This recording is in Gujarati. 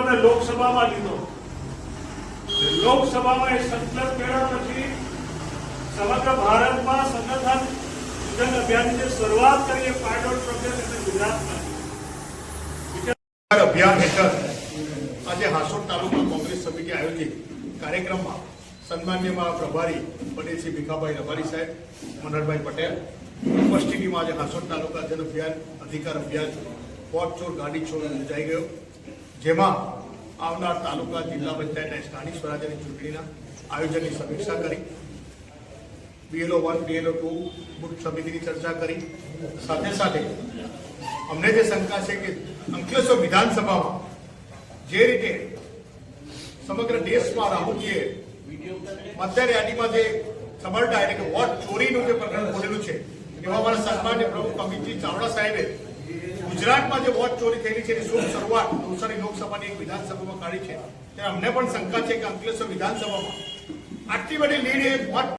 અમે લોકસભામાં લીધો. લોકસભામાં એ સંકલ્પ કર્યા પછી સમગ્ર ભારતમાં સંગઠન સૂચન અભિયાનની જે શરૂઆત કરી એ પાયલોટ પ્રોજેક્ટ એટલે ગુજરાતમાં અભિયાન હેઠળ આજે હાસોડ તાલુકા કોંગ્રેસ સમિતિ આયોજિત કાર્યક્રમમાં સન્માન્ય મારા પ્રભારી પટેલશ્રી ભીખાભાઈ રબારી સાહેબ, મનહરભાઈ પટેલ, ઉપસ્થિતિમાં આજે હાસોડ તાલુકા જન અભિયાન અધિકાર અભિયાન વોટ ચોર ગાડી ચોર યોજાઈ ગયો. જેમાં આવનાર તાલુકા, જિલ્લા પંચાયત અને સ્થાનિક સ્વરાજ્યની ચૂંટણીના આયોજનની સમીક્ષા કરી BLO one BLO two booth સમિતિની ચર્ચા કરી. સાથે સાથે અમને જે શંકા છે કે અંકલેશ્વર વિધાનસભામાં જે રીતે સમગ્ર દેશમાં રાહુલજીએ મતદાર યાદીમાં જે સબરડા એટલે કે વોટ ચોરીનું જે પ્રકરણ ખોલેલું છે, એવા અમારા સન્માન્ય પ્રમુખ અમિતજી ચાવડા સાહેબે ગુજરાતમાં જે વોટ ચોરી થયેલી છે એની શુભ શરૂઆત નવસારી લોકસભાની એક વિધાનસભામાં કાઢી છે. ત્યારે અમને પણ શંકા છે કે અંકલેશ્વર વિધાનસભામાં આટલી બધી લીડ એ વોટ